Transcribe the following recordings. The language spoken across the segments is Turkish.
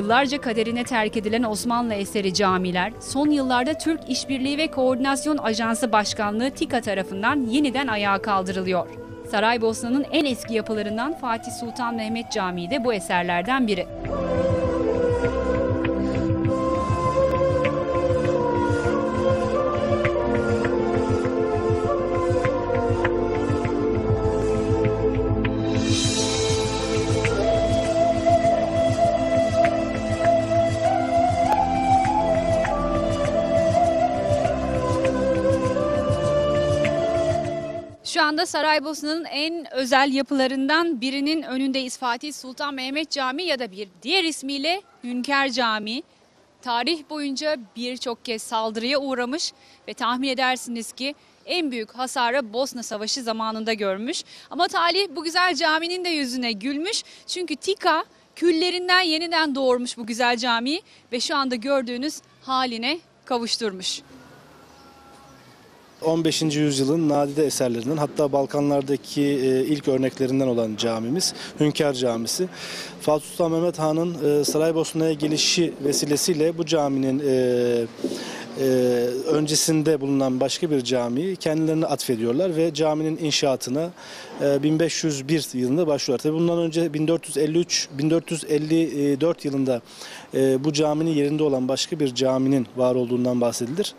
Yıllarca kaderine terk edilen Osmanlı eseri camiler, son yıllarda Türk İşbirliği ve Koordinasyon Ajansı Başkanlığı TİKA tarafından yeniden ayağa kaldırılıyor. Saraybosna'nın en eski yapılarından Fatih Sultan Mehmet Camii de bu eserlerden biri. Anda Saraybosna'nın en özel yapılarından birinin önündeyiz. Fatih Sultan Mehmet Camii ya da bir diğer ismiyle Hünkar Camii. Tarih boyunca birçok kez saldırıya uğramış ve tahmin edersiniz ki en büyük hasarı Bosna Savaşı zamanında görmüş. Ama talih bu güzel caminin de yüzüne gülmüş. Çünkü Tika küllerinden yeniden doğurmuş bu güzel camiyi ve şu anda gördüğünüz haline kavuşturmuş. 15. yüzyılın nadide eserlerinden hatta Balkanlardaki e, ilk örneklerinden olan camimiz Hünkar Camisi. Fatih Sultan Mehmet Han'ın e, Saraybosna'ya gelişi vesilesiyle bu caminin e, öncesinde bulunan başka bir camiyi kendilerine atfediyorlar ve caminin inşaatına e, 1501 yılında başlıyorlar. Tabii bundan önce 1453 1454 yılında e, bu caminin yerinde olan başka bir caminin var olduğundan bahsedilir.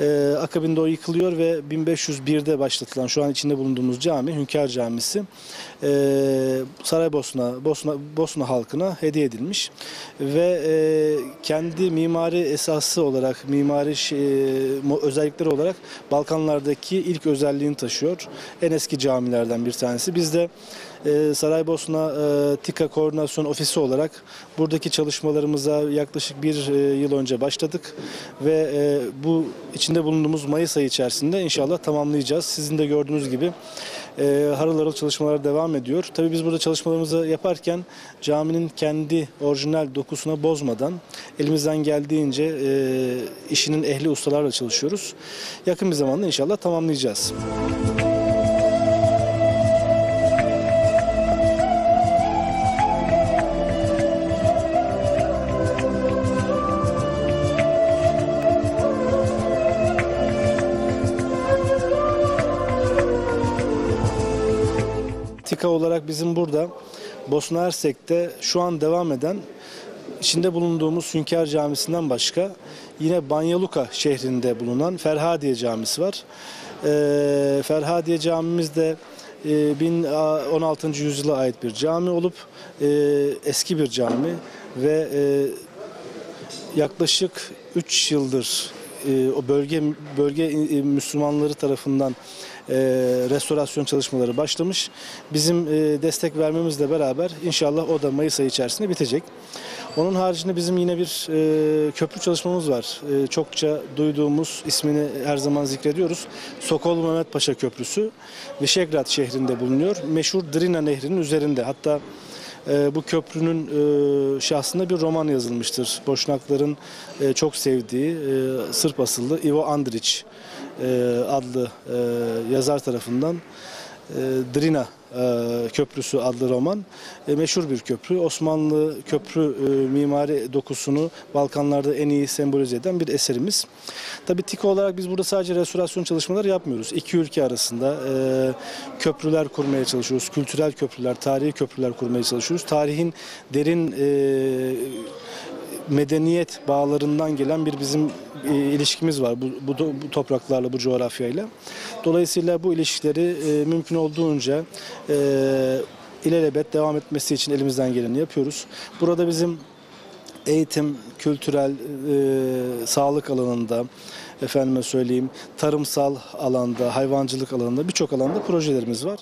E, akabinde o yıkılıyor ve 1501'de başlatılan şu an içinde bulunduğumuz cami Hünkar Camisi e, Saraybosna Bosna Bosna halkına hediye edilmiş ve e, kendi mimari esası olarak mimari mo- özellikleri olarak Balkanlardaki ilk özelliğini taşıyor. En eski camilerden bir tanesi. Biz de e, Saraybosna e, TİKA Koordinasyon Ofisi olarak buradaki çalışmalarımıza yaklaşık bir e, yıl önce başladık ve e, bu içinde bulunduğumuz Mayıs ayı içerisinde inşallah tamamlayacağız. Sizin de gördüğünüz gibi e, harıl harıl çalışmalar devam ediyor. Tabii biz burada çalışmalarımızı yaparken caminin kendi orijinal dokusuna bozmadan elimizden geldiğince e, işinin ehli ustalarla çalışıyoruz. Yakın bir zamanda inşallah tamamlayacağız. TİKA olarak bizim burada Bosna Hersek'te şu an devam eden içinde bulunduğumuz Hünkar Camisi'nden başka yine Banyaluka şehrinde bulunan Ferhadiye Camisi var. Ee, Ferhadiye Camimiz de e, 1016. yüzyıla ait bir cami olup e, eski bir cami ve e, yaklaşık 3 yıldır e, o bölge bölge e, Müslümanları tarafından e, restorasyon çalışmaları başlamış. Bizim destek vermemizle beraber inşallah o da Mayıs ayı içerisinde bitecek. Onun haricinde bizim yine bir köprü çalışmamız var. Çokça duyduğumuz ismini her zaman zikrediyoruz. Sokol Mehmet Paşa Köprüsü Vişegrad şehrinde bulunuyor. Meşhur Drina Nehri'nin üzerinde. Hatta e, bu köprünün e, şahsında bir roman yazılmıştır. Boşnakların e, çok sevdiği e, Sırp asıllı Ivo Andrić adlı yazar tarafından Drina e, Köprüsü adlı roman e, meşhur bir köprü. Osmanlı köprü e, mimari dokusunu Balkanlarda en iyi sembolize eden bir eserimiz. Tabii TİKA olarak biz burada sadece restorasyon çalışmaları yapmıyoruz. İki ülke arasında köprüler kurmaya çalışıyoruz. Kültürel köprüler, tarihi köprüler kurmaya çalışıyoruz. Tarihin derin medeniyet bağlarından gelen bir bizim e, ilişkimiz var bu, bu, bu topraklarla, bu coğrafyayla. Dolayısıyla bu ilişkileri e, mümkün olduğunca e, ilelebet devam etmesi için elimizden geleni yapıyoruz. Burada bizim eğitim, kültürel, e, sağlık alanında, efendime söyleyeyim, tarımsal alanda, hayvancılık alanında birçok alanda projelerimiz var.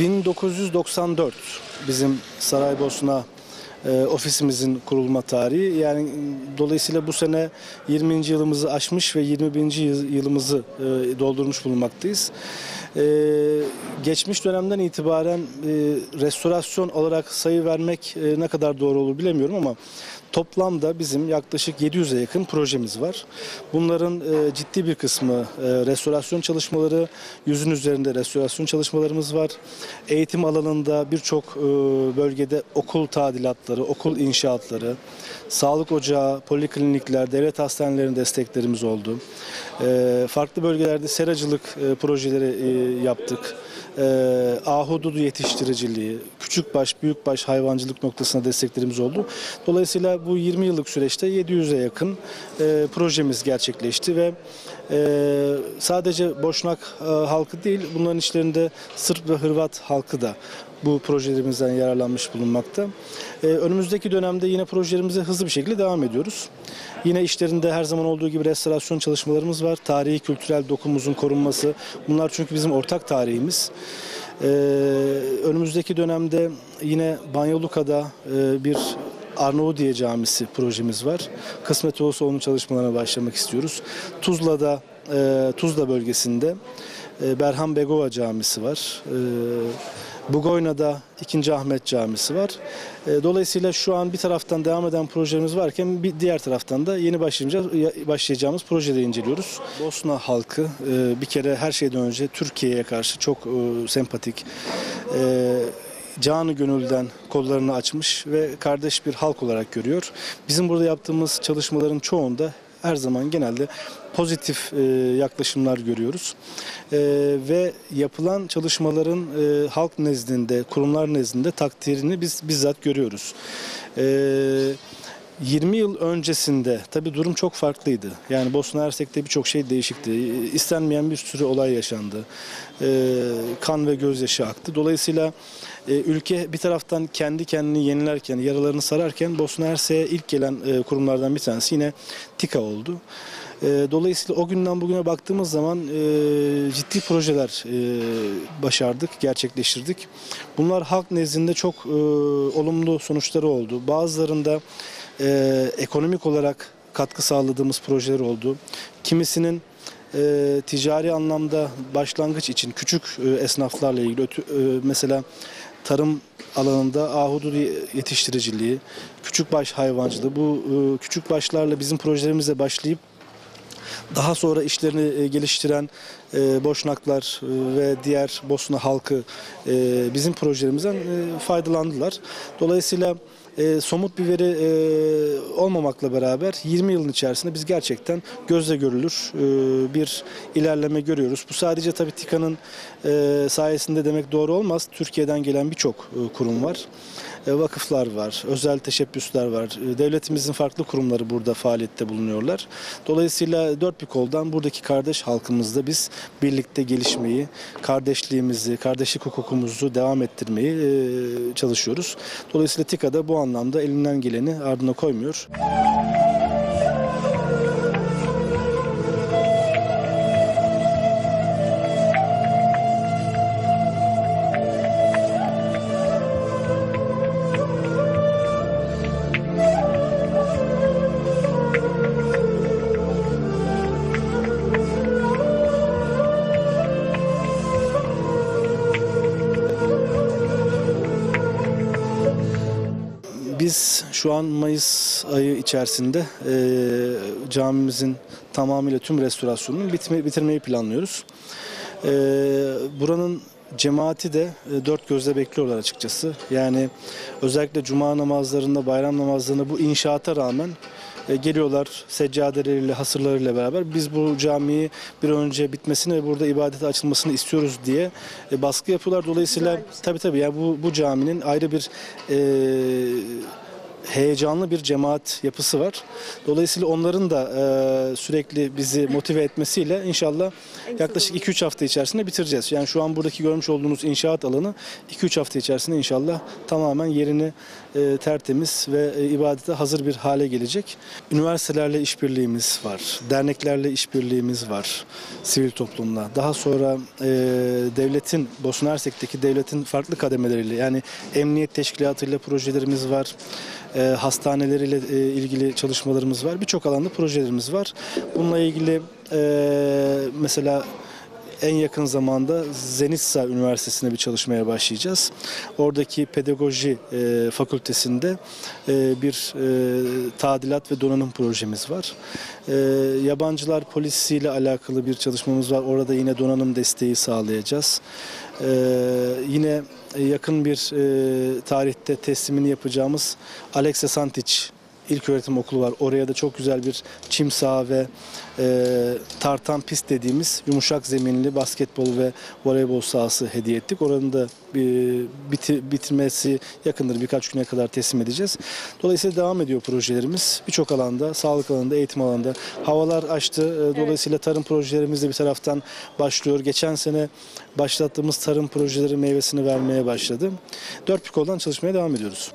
...1994 bizim Saraybosna e, ofisimizin kurulma tarihi. Yani e, dolayısıyla bu sene 20. yılımızı aşmış ve 21. yıl- yılımızı e, doldurmuş bulunmaktayız. E, geçmiş dönemden itibaren e, restorasyon olarak sayı vermek e, ne kadar doğru olur bilemiyorum ama toplamda bizim yaklaşık 700'e yakın projemiz var. Bunların e, ciddi bir kısmı e, restorasyon çalışmaları, yüzün üzerinde restorasyon çalışmalarımız var. Eğitim alanında birçok e, bölgede okul tadilatları, okul inşaatları, sağlık ocağı, poliklinikler, devlet hastanelerinin desteklerimiz oldu. E, farklı bölgelerde seracılık e, projeleri e, yaptık. E, ahududu yetiştiriciliği, küçükbaş, büyükbaş hayvancılık noktasına desteklerimiz oldu. Dolayısıyla bu 20 yıllık süreçte 700'e yakın e, projemiz gerçekleşti ve e, sadece Boşnak e, halkı değil bunların içlerinde Sırp ve Hırvat halkı da bu projelerimizden yararlanmış bulunmakta. E, önümüzdeki dönemde yine projelerimize hızlı bir şekilde devam ediyoruz. Yine işlerinde her zaman olduğu gibi restorasyon çalışmalarımız var. Tarihi kültürel dokumuzun korunması. Bunlar çünkü bizim ortak tarihimiz. Ee, önümüzdeki dönemde yine Banyoluka'da e, bir Arnavudiye Camisi projemiz var. Kısmet olursa onun çalışmalarına başlamak istiyoruz. Tuzla'da, e, Tuzla bölgesinde e, Berhan Begova Camisi var. E, Bugoyna'da 2. Ahmet Camisi var. E, Dolayısıyla şu an bir taraftan devam eden projelerimiz varken bir diğer taraftan da yeni başlayacağımız, başlayacağımız projeleri inceliyoruz. Bosna halkı e, bir kere her şeyden önce Türkiye'ye karşı çok e, sempatik, e, canı gönülden kollarını açmış ve kardeş bir halk olarak görüyor. Bizim burada yaptığımız çalışmaların çoğunda her zaman genelde pozitif e, yaklaşımlar görüyoruz. E, ve yapılan çalışmaların e, halk nezdinde, kurumlar nezdinde takdirini biz bizzat görüyoruz. E, 20 yıl öncesinde tabii durum çok farklıydı. Yani Bosna Hersek'te birçok şey değişikti. İstenmeyen bir sürü olay yaşandı. Ee, kan ve gözyaşı aktı. Dolayısıyla e, ülke bir taraftan kendi kendini yenilerken, yaralarını sararken Bosna Hersek'e ilk gelen e, kurumlardan bir tanesi yine TİKA oldu. E, Dolayısıyla o günden bugüne baktığımız zaman e, ciddi projeler e, başardık, gerçekleştirdik. Bunlar halk nezdinde çok e, olumlu sonuçları oldu. Bazılarında e, ekonomik olarak katkı sağladığımız projeler oldu. Kimisinin e, ticari anlamda başlangıç için küçük e, esnaflarla ilgili ötü- e, mesela tarım alanında ahududu yetiştiriciliği, küçükbaş hayvancılığı bu e, küçükbaşlarla bizim projelerimizle başlayıp daha sonra işlerini e, geliştiren e, Boşnaklar e, ve diğer Bosna halkı bizim projelerimizden faydalandılar. Dolayısıyla e, somut bir veri e, olmamakla beraber 20 yılın içerisinde biz gerçekten gözle görülür e, bir ilerleme görüyoruz. Bu sadece tabii TİKA'nın e, sayesinde demek doğru olmaz. Türkiye'den gelen birçok e, kurum var. E, vakıflar var, özel teşebbüsler var. E, Devletimizin farklı kurumları burada faaliyette bulunuyorlar. Dolayısıyla dört bir koldan buradaki kardeş halkımızla biz birlikte gelişmeyi, kardeşliğimizi, kardeşlik hukukumuzu devam ettirmeyi e, çalışıyoruz. Dolayısıyla TİKA da bu anlamda elinden geleni ardına koymuyor. Biz şu an Mayıs ayı içerisinde e, camimizin tamamıyla tüm restorasyonunu bitme, bitirmeyi planlıyoruz. E, buranın cemaati de e, dört gözle bekliyorlar açıkçası. Yani özellikle cuma namazlarında, bayram namazlarında bu inşaata rağmen e, geliyorlar seccadeleriyle, hasırlarıyla beraber. Biz bu camiyi bir an önce bitmesini ve burada ibadete açılmasını istiyoruz diye e, baskı yapıyorlar. Dolayısıyla tabii tabii yani bu, bu caminin ayrı bir e, heyecanlı bir cemaat yapısı var. Dolayısıyla onların da e, sürekli bizi motive etmesiyle inşallah yaklaşık 2-3 hafta içerisinde bitireceğiz. Yani şu an buradaki görmüş olduğunuz inşaat alanı 2-3 hafta içerisinde inşallah tamamen yerini e, tertemiz ve e, ibadete hazır bir hale gelecek. Üniversitelerle işbirliğimiz var, derneklerle işbirliğimiz var, sivil toplumla. Daha sonra e, devletin, Bosna Hersek'teki devletin farklı kademeleriyle yani emniyet teşkilatıyla projelerimiz var. E, hastaneleriyle e, ilgili çalışmalarımız var. Birçok alanda projelerimiz var. Bununla ilgili e, mesela en yakın zamanda Zenitsa Üniversitesi'nde bir çalışmaya başlayacağız. Oradaki pedagoji e, fakültesinde e, bir e, tadilat ve donanım projemiz var. E, yabancılar polisiyle alakalı bir çalışmamız var. Orada yine donanım desteği sağlayacağız. E, yine yakın bir e, tarihte teslimini yapacağımız Aleksa Santic İlköğretim Okulu var. Oraya da çok güzel bir çim saha ve e, tartan pist dediğimiz yumuşak zeminli basketbol ve voleybol sahası hediye ettik. Oranın da e, biti- bitirmesi yakındır. Birkaç güne kadar teslim edeceğiz. Dolayısıyla devam ediyor projelerimiz. Birçok alanda, sağlık alanında, eğitim alanında. Havalar açtı. E, Dolayısıyla tarım projelerimiz de bir taraftan başlıyor. Geçen sene başlattığımız tarım projeleri meyvesini vermeye başladı. Dört bir koldan çalışmaya devam ediyoruz.